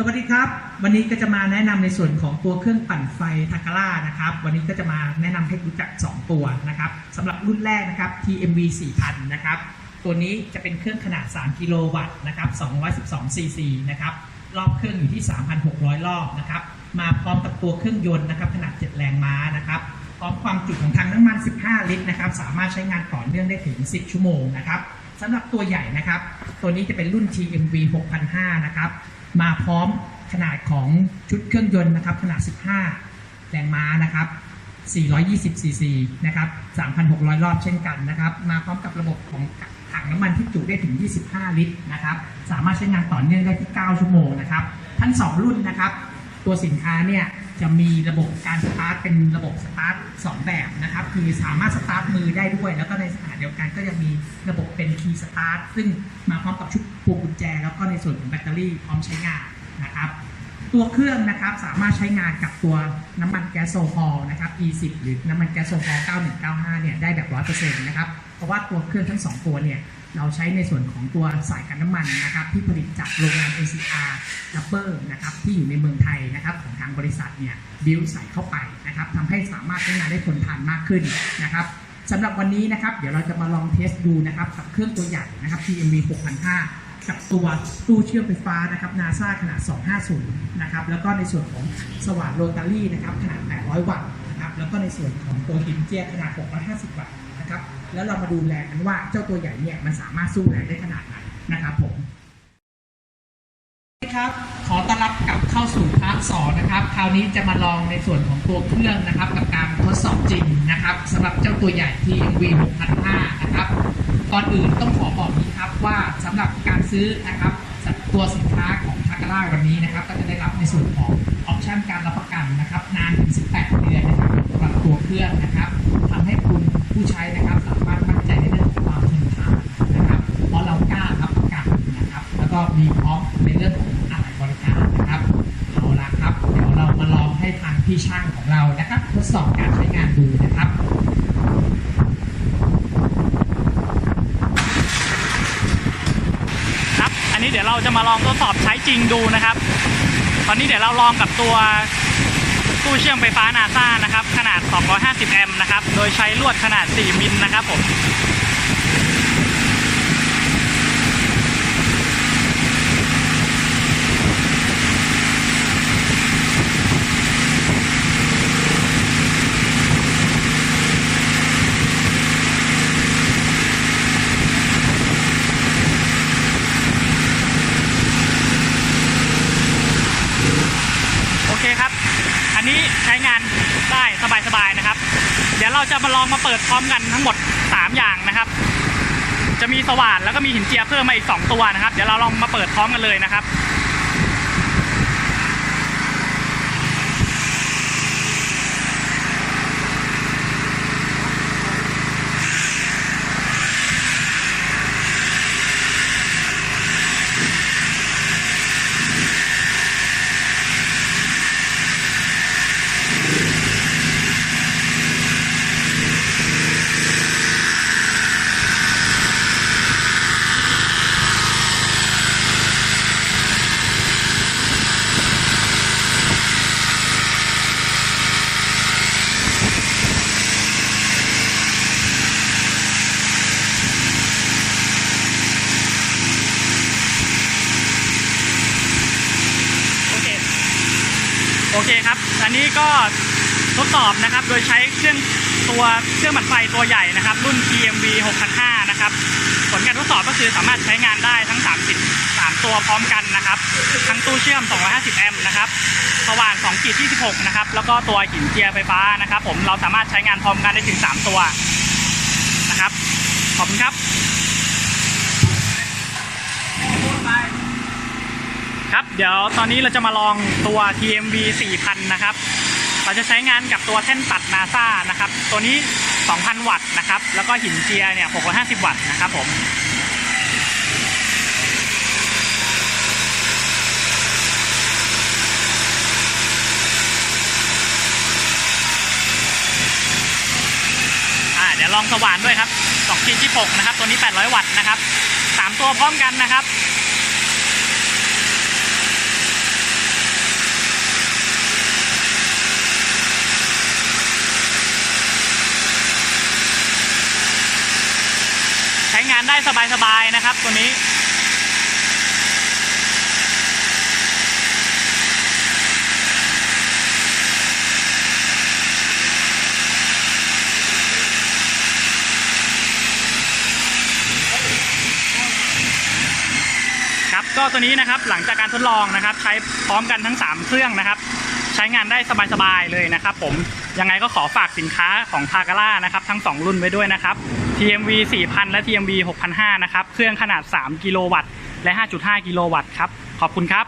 สวัสดีครับ วันนี้ก็จะมาแนะนำในส่วนของตัวเครื่องปั่นไฟทา k าร่านะครับ วันนี้ก็จะมาแนะนำให้รู้จัก 2 ตัวนะครับสำหรับรุ่นแรกนะครับ TMV 4000 นะครับ ตัวนี้จะเป็นเครื่องขนาด 3 กิโลวัตต์นะครับ212ซีซีนะครับ รอบเครื่องอยู่ที่ 3,600 รอบนะครับ มาพร้อมกับตัวเครื่องยนต์นะครับ ขนาด 7 แรงม้านะครับพร้อมความจุของทางน้ำมัน 15 ลิตรนะครับ สามารถใช้งานต่อเนื่องได้ถึง 10 ชั่วโมงนะครับสำหรับตัวใหญ่นะครับ ตัวนี้จะเป็นรุ่น TMV 6005 นะครับ มาพร้อมขนาดของชุดเครื่องยนต์นะครับ ขนาด 15 แรงม้านะครับ 420 ซีซีนะครับ 3,600 รอบเช่นกันนะครับ มาพร้อมกับระบบของถังน้ำมันที่จุได้ถึง 25 ลิตรนะครับ สามารถใช้งานต่อเนื่องได้ที่ 9 ชั่วโมงนะครับ ทั้ง 2 รุ่นนะครับ ตัวสินค้าเนี่ย จะมีระบบการสตาร์ทเป็นระบบสตาร์ทสองแบบนะครับ คือสามารถสตาร์ทมือได้ด้วย แล้วก็ในขณะเดียวกันก็จะมีระบบเป็นคีย์สตาร์ทซึ่งมาพร้อมกับชุดพวงกุญแจ แล้วก็ในส่วนของแบตเตอรี่พร้อมใช้งานนะครับตัวเครื่องนะครับสามารถใช้งานกับตัวน้ำมันแก๊สโซฮอลนะครับ E10 หรือน้ำมันแก๊สโซฮอล9195เนี่ยได้แบบ100%นะครับเพราะว่าตัวเครื่องทั้ง 2 ตัวเนี่ย เราใช้ในส่วนของตัวสายกันน้ำมันนะครับที่ผลิตจากโรงงาน ACR Rubber นะครับที่อยู่ในเมืองไทยนะครับของทางบริษัทเนี่ยบิวใส่เข้าไปนะครับทำให้สามารถใช้งานได้ทนทานมากขึ้นนะครับสำหรับวันนี้นะครับเดี๋ยวเราจะมาลองเทสดูนะครับกับเครื่องตัวใหญ่นะครับ TMV 6005กับตัวตู้เชื่อมไฟฟ้านะครับ NASA ขนาด 250 นะครับ แล้วก็ในส่วนของสว่านโรตารี่นะครับ ขนาด 800 วัตต์นะครับ แล้วก็ในส่วนของตัวหินเจียขนาด 650 วัตต์ นะครับ แล้วเรามาดูแรงกันว่าเจ้าตัวใหญ่เนี่ยมันสามารถสู้แรงได้ขนาดไหนนะครับผมครับขอต้อนรับกลับเข้าสู่พาร์ทสองนะครับ คราวนี้จะมาลองในส่วนของตัวเครื่องนะครับ กับการทดสอบจริงนะครับสำหรับเจ้าตัวใหญ่ TMV 6005นะครับก่อนอื่นต้องขอบอกนี้ครับว่าสำหรับการซื้อนะครับตัวสินค้าของทาการ่าวันนี้นะครับ ก็จะได้รับในส่วนของออปชั่นการรับประกันนะครับ นานถึง 18 เดือนนะครับสำหรับตัวเครื่องนะครับ ให้ทางพี่ช่างของเรานะครับ ทดสอบการใช้งานดูนะครับครับ อันนี้เดี๋ยวเราจะมาลองทดสอบใช้จริงดูนะครับ ตอนนี้เดี๋ยวเราลองกับตัวตู้เชื่อมไฟฟ้านาซานะครับ ขนาด 250 แอมป์นะครับ โดยใช้ลวดขนาด 4 มิลนะครับผม โอเคครับ อันนี้ใช้ งานได้สบายๆนะครับ เดี๋ยวเราจะมาลองมาเปิดพร้อมกันทั้งหมด 3 อย่างนะครับ จะมีสว่านแล้วก็มีหินเจียเพิ่มมาอีก 2 ตัวนะครับ เดี๋ยวเราลองมาเปิดพร้อมกันเลยนะครับ เคครับ อันนี้ก็ทดสอบนะครับ โดยใช้เครื่องตัวเครื่องบัดไฟตัวใหญ่นะครับ รุ่น TMV 6005 นะครับ ผลการทดสอบก็คือสามารถใช้งานได้ทั้ง 30 3 ตัวพร้อมกันนะครับ ทั้งตู้เชื่อม 250 แอมป์นะครับสว่าน2ขีด26 นะครับ แล้วก็ตัวหินเจียไฟฟ้านะครับ ผมเราสามารถใช้งานพร้อมกันได้ถึง 3 ตัวนะครับ ขอบคุณครับ ครับ เดี๋ยวตอนนี้เราจะมาลองตัว TMV 4000 นะครับ เราจะใช้งานกับตัวแท่นตัด NASA นะครับ ตัวนี้ 2,000 วัตต์นะครับ แล้วก็หินเจียเนี่ย 650 วัตต์นะครับผมอ่าเดี๋ยวลองสว่านด้วยครับ2ขีด26นะครับ ตัวนี้ 800 วัตต์นะครับ 3 ตัวพร้อมกันนะครับ สบายๆนะครับ ตัวนี้ครับก็ตัวนี้นะครับหลังจากการทดลองนะครับ ใช้พร้อมกันทั้ง 3 เครื่องนะครับ ใช้งานได้สบายๆเลยนะครับ ผมยังไงก็ขอฝากสินค้าของทาการ่านะครับ ทั้ง 2 รุ่นไว้ด้วยนะครับ TMV 4000 และ TMV 6005 นะครับ เครื่องขนาด 3 กิโลวัตต์ และ 5.5 กิโลวัตต์ครับ ขอบคุณครับ